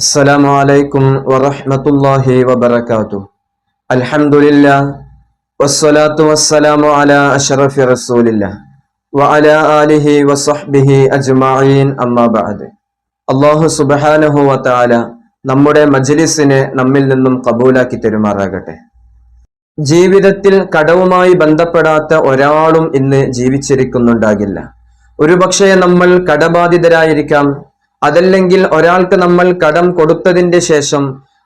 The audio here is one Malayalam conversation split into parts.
السلام عليكم ورحمة الله وبركاته الحمد لله والصلاة والسلام على أشرف رسول الله وعلى آله وصحبه أجمعين أما بعد അള്ളാഹു സുബഹാനഹു വത്താല നമ്മുടെ മജ്ലിസിനെ നമ്മിൽ നിന്നും കബൂലാക്കി തെരുമാറാകട്ടെ ജീവിതത്തിൽ കടവുമായി ബന്ധപ്പെടാത്ത ഒരാളും ഇന്ന് ജീവിച്ചിരിക്കുന്നുണ്ടാകില്ല ഒരുപക്ഷെ നമ്മൾ കടബാധിതരായിരിക്കാം അതല്ലെങ്കിൽ ഒരാൾക്ക് നമ്മൾ കടം കൊടുത്തതിന്റെ ശേഷം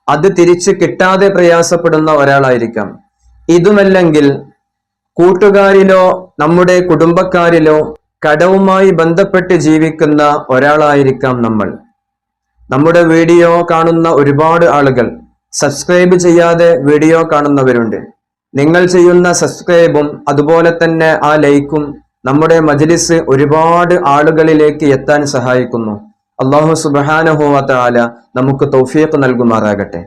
അത് തിരിച്ചു കിട്ടാതെ പ്രയാസപ്പെടുന്ന ഒരാളായിരിക്കാം. ഇതുമല്ലെങ്കിൽ കൂട്ടുകാരിലോ നമ്മുടെ കുടുംബക്കാരിലോ കടവുമായി ബന്ധപ്പെട്ട് ജീവിക്കുന്ന ഒരാളായിരിക്കാം നമ്മൾ. നമ്മുടെ വീഡിയോ കാണുന്ന ഒരുപാട് ആളുകൾ സബ്സ്ക്രൈബ് ചെയ്യാതെ വീഡിയോ കാണുന്നവരുണ്ട്. നിങ്ങൾ ചെയ്യുന്ന സബ്സ്ക്രൈബും അതുപോലെ തന്നെ ആ ലൈക്കും നമ്മുടെ മജ്ലിസ് ഒരുപാട് ആളുകളിലേക്ക് എത്താൻ സഹായിക്കുന്നു. അള്ളാഹു സുബാനഹുവല നമുക്ക് തൗഫീഖ് നൽകുമാറാകട്ടെ.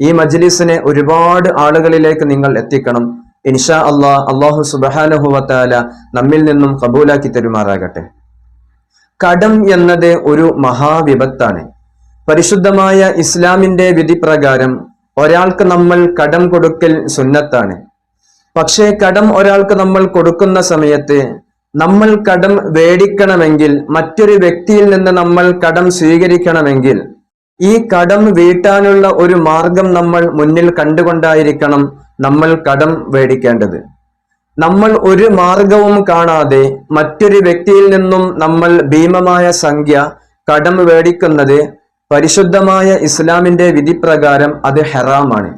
ഈ മജ്ലിസിനെ ഒരുപാട് ആളുകളിലേക്ക് നിങ്ങൾ എത്തിക്കണം. ഇൻഷാ അള്ളാഹ് അള്ളാഹു സുബാനഹുവല നമ്മിൽ നിന്നും കബൂലാക്കി തരുമാറാകട്ടെ. കടം എന്നത് ഒരു മഹാവിപത്താണ്. പരിശുദ്ധമായ ഇസ്ലാമിന്റെ വിധി പ്രകാരം ഒരാൾക്ക് നമ്മൾ കടം കൊടുക്കൽ സുന്നത്താണ്. പക്ഷേ കടം ഒരാൾക്ക് നമ്മൾ കൊടുക്കുന്ന സമയത്ത് നമ്മൾ കടം വേടിക്കണമെങ്കിൽ മറ്റൊരു വ്യക്തിയിൽ നിന്ന് നമ്മൾ കടം സ്വീകരിക്കണമെങ്കിൽ ഈ കടം വീട്ടാനുള്ള ഒരു മാർഗം നമ്മൾ മുന്നിൽ കണ്ടുകൊണ്ടായിരിക്കണം നമ്മൾ കടം വേടിക്കേണ്ടത്. നമ്മൾ ഒരു മാർഗവും കാണാതെ മറ്റൊരു വ്യക്തിയിൽ നിന്നും നമ്മൾ ഭീമമായ സംഖ്യ കടം വേടിക്കുന്നത് പരിശുദ്ധമായ ഇസ്ലാമിന്റെ വിധിപ്രകാരം അത് ഹെറാമാണ്.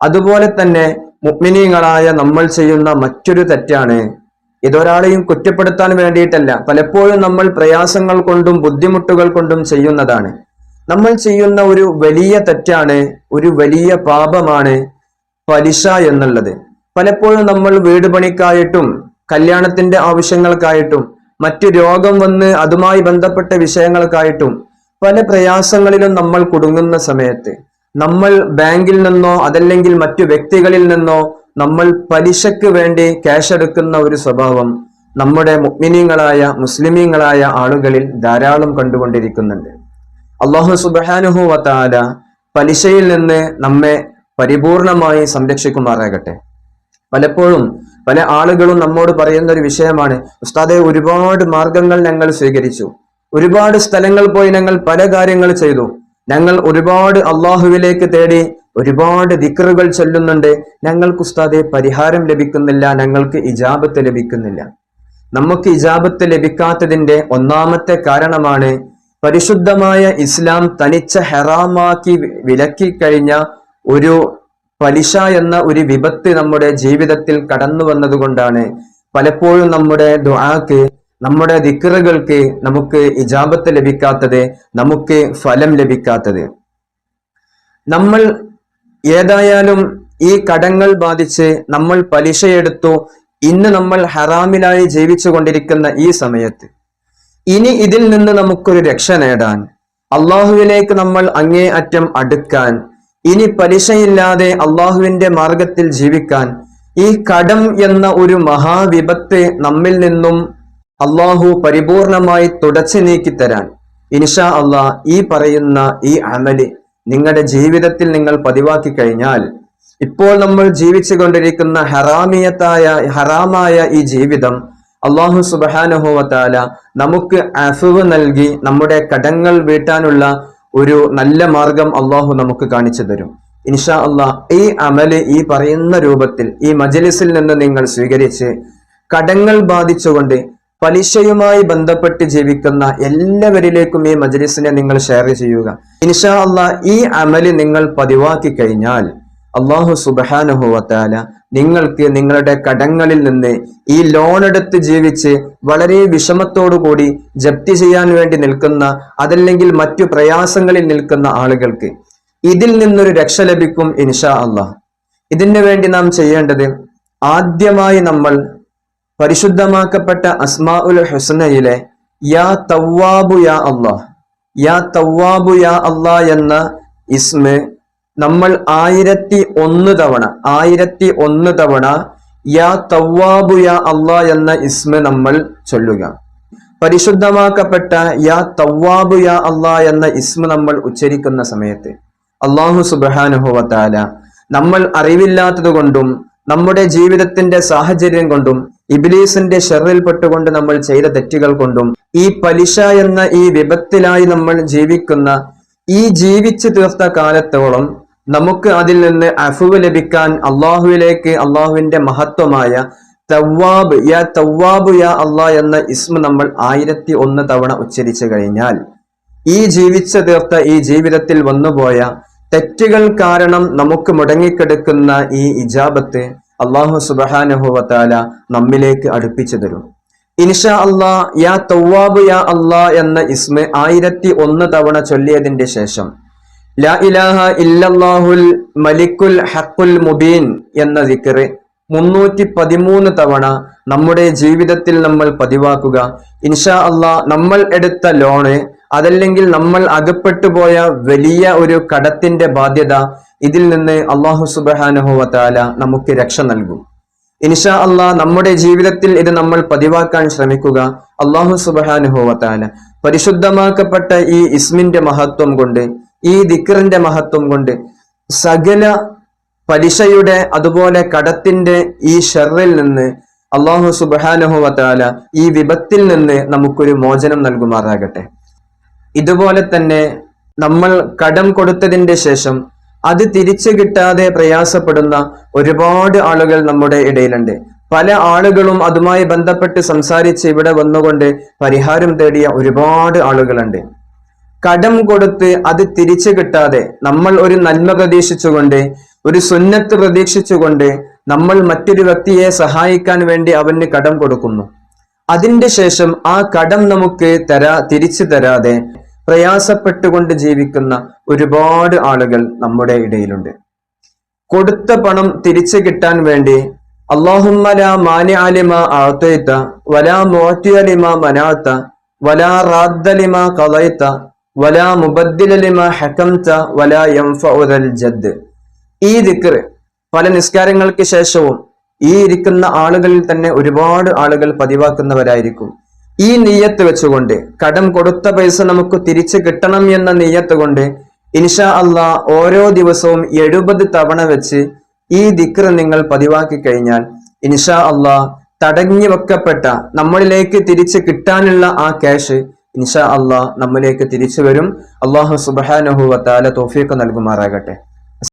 അതുപോലെ തന്നെ മുഗ്മിനീങ്ങളായ നമ്മൾ ചെയ്യുന്ന മറ്റൊരു തെറ്റാണ് ഇതൊരാളെയും കുറ്റപ്പെടുത്താൻ വേണ്ടിയിട്ടല്ല. പലപ്പോഴും നമ്മൾ പ്രയാസങ്ങൾ കൊണ്ടും ബുദ്ധിമുട്ടുകൾ കൊണ്ടും ചെയ്യുന്നതാണ്. നമ്മൾ ചെയ്യുന്ന ഒരു വലിയ തെറ്റാണ് ഒരു വലിയ പാപമാണ് പലിശ എന്നുള്ളത്. പലപ്പോഴും നമ്മൾ വീട് പണിക്കായിട്ടും കല്യാണത്തിന്റെ ആവശ്യങ്ങൾക്കായിട്ടും മറ്റു രോഗം വന്ന് അതുമായി ബന്ധപ്പെട്ട വിഷയങ്ങൾക്കായിട്ടും പല പ്രയാസങ്ങളിലും നമ്മൾ കുടുങ്ങുന്ന സമയത്ത് നമ്മൾ ബാങ്കിൽ നിന്നോ അതല്ലെങ്കിൽ മറ്റു വ്യക്തികളിൽ നിന്നോ നമ്മൾ പലിശക്ക് വേണ്ടി ക്യാഷ് എടുക്കുന്ന ഒരു സ്വഭാവം നമ്മുടെ മുഗ്മിനീങ്ങളായ മുസ്ലിമീങ്ങളായ ആളുകളിൽ ധാരാളം കണ്ടുകൊണ്ടിരിക്കുന്നുണ്ട്. അള്ളാഹു സുബാനുഹു പലിശയിൽ നിന്ന് നമ്മെ പരിപൂർണമായി സംരക്ഷിക്കുമാറാകട്ടെ. പലപ്പോഴും പല ആളുകളും നമ്മോട് പറയുന്ന ഒരു വിഷയമാണ് ഉസ്താദെ ഒരുപാട് മാർഗങ്ങൾ ഞങ്ങൾ സ്വീകരിച്ചു. ഒരുപാട് സ്ഥലങ്ങൾ പോയി ഞങ്ങൾ പല കാര്യങ്ങൾ ചെയ്തു. ഞങ്ങൾ ഒരുപാട് അള്ളാഹുവിലേക്ക് തേടി ഒരുപാട് ദിക്കറുകൾ ചൊല്ലുന്നുണ്ട്. ഞങ്ങൾക്ക് ഉസ്താദെ പരിഹാരം ലഭിക്കുന്നില്ല ഞങ്ങൾക്ക് ഇജാബത്ത് ലഭിക്കുന്നില്ല. നമുക്ക് ഇജാബത്ത് ലഭിക്കാത്തതിന്റെ ഒന്നാമത്തെ കാരണമാണ് പരിശുദ്ധമായ ഇസ്ലാം തനിച്ച ഹെറാമാക്കി വിലക്കി കഴിഞ്ഞ ഒരു പലിശ എന്ന ഒരു വിപത്ത് നമ്മുടെ ജീവിതത്തിൽ കടന്നു വന്നതുകൊണ്ടാണ്. പലപ്പോഴും നമ്മുടെ ദുആക്ക് നമ്മുടെ ദിക്കറുകൾക്ക് നമുക്ക് ഇജാബത്ത് ലഭിക്കാത്തത് നമുക്ക് ഫലം ലഭിക്കാത്തത്. നമ്മൾ ഏതായാലും ഈ കടങ്ങൾ ബാധിച്ച് നമ്മൾ പലിശയെടുത്തു. ഇന്ന് നമ്മൾ ഹറാമിലായി ജീവിച്ചു കൊണ്ടിരിക്കുന്ന ഈ സമയത്ത്. ഇനി ഇതിൽ നിന്ന് നമുക്കൊരു രക്ഷ നേടാൻ അള്ളാഹുവിലേക്ക് നമ്മൾ അങ്ങേ അറ്റം അടുക്കാൻ ഇനി പലിശയില്ലാതെ അള്ളാഹുവിന്റെ മാർഗത്തിൽ ജീവിക്കാൻ ഈ കടം എന്ന ഒരു മഹാവിപത്ത് നമ്മിൽ നിന്നും അള്ളാഹു പരിപൂർണമായി തുടച്ചു നീക്കി തരാൻ ഇൻഷാ അള്ളാഹ് ഈ പറയുന്ന ഈ അമൽ നിങ്ങളുടെ ജീവിതത്തിൽ നിങ്ങൾ പതിവാക്കി കഴിഞ്ഞാൽ ഇപ്പോൾ നമ്മൾ ജീവിച്ചു കൊണ്ടിരിക്കുന്ന ഹറാമിയത്തായ ഹറാമായ ഈ ജീവിതം അള്ളാഹു സുബാനുഹോവത്താല നമുക്ക് അഫുവ് നൽകി നമ്മുടെ കടങ്ങൾ വീട്ടാനുള്ള ഒരു നല്ല മാർഗം അള്ളാഹു നമുക്ക് കാണിച്ചു തരും. ഇൻഷാ അള്ളാഹ് ഈ അമൽ ഈ പറയുന്ന രൂപത്തിൽ ഈ മജലിസിൽ നിന്ന് നിങ്ങൾ സ്വീകരിച്ച് കടങ്ങൾ ബാധിച്ചുകൊണ്ട് പലിശയുമായി ബന്ധപ്പെട്ട് ജീവിക്കുന്ന എല്ലാവരിലേക്കും ഈ മജ്ലിസിനെ നിങ്ങൾ ഷെയർ ചെയ്യുക. ഇൻഷാ അള്ളാ ഈ അമൽ നിങ്ങൾ പതിവാക്കി കഴിഞ്ഞാൽ അള്ളാഹു സുബാനുഹുവത്താല നിങ്ങൾക്ക് നിങ്ങളുടെ കടങ്ങളിൽ നിന്ന് ഈ ലോൺ എടുത്ത് ജീവിച്ച് വളരെ കൂടി ജപ്തി ചെയ്യാൻ വേണ്ടി നിൽക്കുന്ന അതല്ലെങ്കിൽ മറ്റു പ്രയാസങ്ങളിൽ നിൽക്കുന്ന ആളുകൾക്ക് ഇതിൽ നിന്നൊരു രക്ഷ ലഭിക്കും ഇൻഷാ അള്ളാഹ് ഇതിനു വേണ്ടി നാം ചെയ്യേണ്ടത് ആദ്യമായി നമ്മൾ പരിശുദ്ധമാക്കപ്പെട്ട അസ്മാഉൽ ഹുസ്നയിലെ യാ തവ്വാബു യാ അള്ളാഹ് യാ തവ്വാബു യാ അള്ളാഹ് എന്ന ഇസ്മ നമ്മൾ ആയിരത്തി ഒന്ന് തവണ ആയിരത്തി ഒന്ന് തവണ യാ തവ്വാബു യാ അള്ളാഹ് എന്ന ഇസ്മ നമ്മൾ ചൊല്ലുക. പരിശുദ്ധമാക്കപ്പെട്ട യാ തവ്വാബു യാ അള്ളാ എന്ന ഇസ്മ നമ്മൾ ഉച്ചരിക്കുന്ന സമയത്ത് അള്ളാഹു സുബാനുഹുവത്താല നമ്മൾ അറിവില്ലാത്തത് കൊണ്ടും നമ്മുടെ ജീവിതത്തിന്റെ സാഹചര്യം കൊണ്ടും ഇബിലീസിന്റെ ഷെറിൽപ്പെട്ടുകൊണ്ട് നമ്മൾ ചെയ്ത തെറ്റുകൾ കൊണ്ടും ഈ പലിശ എന്ന ഈ വിപത്തിലായി നമ്മൾ ജീവിക്കുന്ന ഈ ജീവിച്ചു തീർത്ത കാലത്തോളം നമുക്ക് അതിൽ നിന്ന് അഫുവ് ലഭിക്കാൻ അള്ളാഹുവിലേക്ക് അള്ളാഹുവിന്റെ മഹത്വമായ തവ്വാബ് യാ തവ്വാബ് യാ അള്ളാ എന്ന ഇസ്മ നമ്മൾ ആയിരത്തി ഒന്ന് തവണ ഉച്ചരിച്ചു കഴിഞ്ഞാൽ ഈ ജീവിച്ചു തീർത്ത ഈ ജീവിതത്തിൽ വന്നുപോയ തെറ്റുകൾ കാരണം നമുക്ക് മുടങ്ങിക്കിടക്കുന്ന ഈ ഇജാബത്ത് അള്ളാഹു സുബഹാനുഹുവത്താല നമ്മിലേക്ക് അടുപ്പിച്ചു തരും. ഇൻഷാ അള്ളാ യാ തൗവാബ് യാ അള്ളാ എന്ന ഇസ്മ ആയിരത്തി ഒന്ന് തവണ ചൊല്ലിയതിന്റെ ശേഷം ലാ ഇലാഹ ഇല്ലല്ലാഹുൽ മലിക്കുൽ ഹക്കുൽ മുബീൻ എന്ന ദിക്കറ് മുന്നൂറ്റി പതിമൂന്ന് തവണ നമ്മുടെ ജീവിതത്തിൽ നമ്മൾ പതിവാക്കുക. ഇൻഷാ അള്ളാ നമ്മൾ എടുത്ത ലോണ് അതല്ലെങ്കിൽ നമ്മൾ അകപ്പെട്ടു പോയ വലിയ ഒരു കടത്തിന്റെ ബാധ്യത ഇതിൽ നിന്ന് അള്ളാഹു സുബാനുഹുവത്താല നമുക്ക് രക്ഷ നൽകും. ഇൻഷാ അള്ളാഹ് നമ്മുടെ ജീവിതത്തിൽ ഇത് നമ്മൾ പതിവാക്കാൻ ശ്രമിക്കുക. അള്ളാഹു സുബാനുഹുവത്താല പരിശുദ്ധമാക്കപ്പെട്ട ഈ ഇസ്മിന്റെ മഹത്വം കൊണ്ട് ഈ ദിക്കറിന്റെ മഹത്വം കൊണ്ട് സകല പലിശയുടെ അതുപോലെ കടത്തിന്റെ ഈ ഷെറിൽ നിന്ന് അള്ളാഹു സുബാനുഹുവത്താല ഈ വിപത്തിൽ നിന്ന് നമുക്കൊരു മോചനം നൽകുമാറാകട്ടെ. ഇതുപോലെ തന്നെ നമ്മൾ കടം കൊടുത്തതിന്റെ ശേഷം അത് തിരിച്ചു കിട്ടാതെ പ്രയാസപ്പെടുന്ന ഒരുപാട് ആളുകൾ നമ്മുടെ ഇടയിലുണ്ട്. പല ആളുകളും അതുമായി ബന്ധപ്പെട്ട് സംസാരിച്ച് ഇവിടെ വന്നുകൊണ്ട് പരിഹാരം തേടിയ ഒരുപാട് ആളുകളുണ്ട്. കടം കൊടുത്ത് അത് തിരിച്ചു കിട്ടാതെ നമ്മൾ ഒരു നന്മ പ്രതീക്ഷിച്ചുകൊണ്ട് ഒരു സുന്നത്ത് പ്രതീക്ഷിച്ചുകൊണ്ട് നമ്മൾ മറ്റൊരു വ്യക്തിയെ സഹായിക്കാൻ വേണ്ടി അവന് കടം കൊടുക്കുന്നു. അതിന്റെ ശേഷം ആ കടം നമുക്ക് തരാ തിരിച്ചു തരാതെ പ്രയാസപ്പെട്ടുകൊണ്ട് ജീവിക്കുന്ന ഒരുപാട് ആളുകൾ നമ്മുടെ ഇടയിലുണ്ട്. കൊടുത്ത പണം തിരിച്ചു കിട്ടാൻ വേണ്ടി അലിമ ആത്തയ്ത്ത വലാ വലാ വലാ ജദ്. ഈ ദിക്ർ പല നിസ്കാരങ്ങൾക്ക് ശേഷവും ഈ ഇരിക്കുന്ന ആളുകളിൽ തന്നെ ഒരുപാട് ആളുകൾ പതിവാക്കുന്നവരായിരിക്കും. ഈ നെയ്യത്ത് വെച്ചുകൊണ്ട് കടം കൊടുത്ത പൈസ നമുക്ക് തിരിച്ചു കിട്ടണം എന്ന നെയ്യത്ത് കൊണ്ട് ഇൻഷാ അള്ളാ ഓരോ ദിവസവും എഴുപത് തവണ വെച്ച് ഈ ദിക്ർ നിങ്ങൾ പതിവാക്കി കഴിഞ്ഞാൽ ഇൻഷാ അള്ളാ തടഞ്ഞു വെക്കപ്പെട്ട നമ്മളിലേക്ക് തിരിച്ചു കിട്ടാനുള്ള ആ ക്യാഷ് ഇൻഷാ അള്ളാ നമ്മളിലേക്ക് തിരിച്ചു വരും. അള്ളാഹു സുബാനഹു വത്താല തോഫിയൊക്കെ നൽകുമാറാകട്ടെ.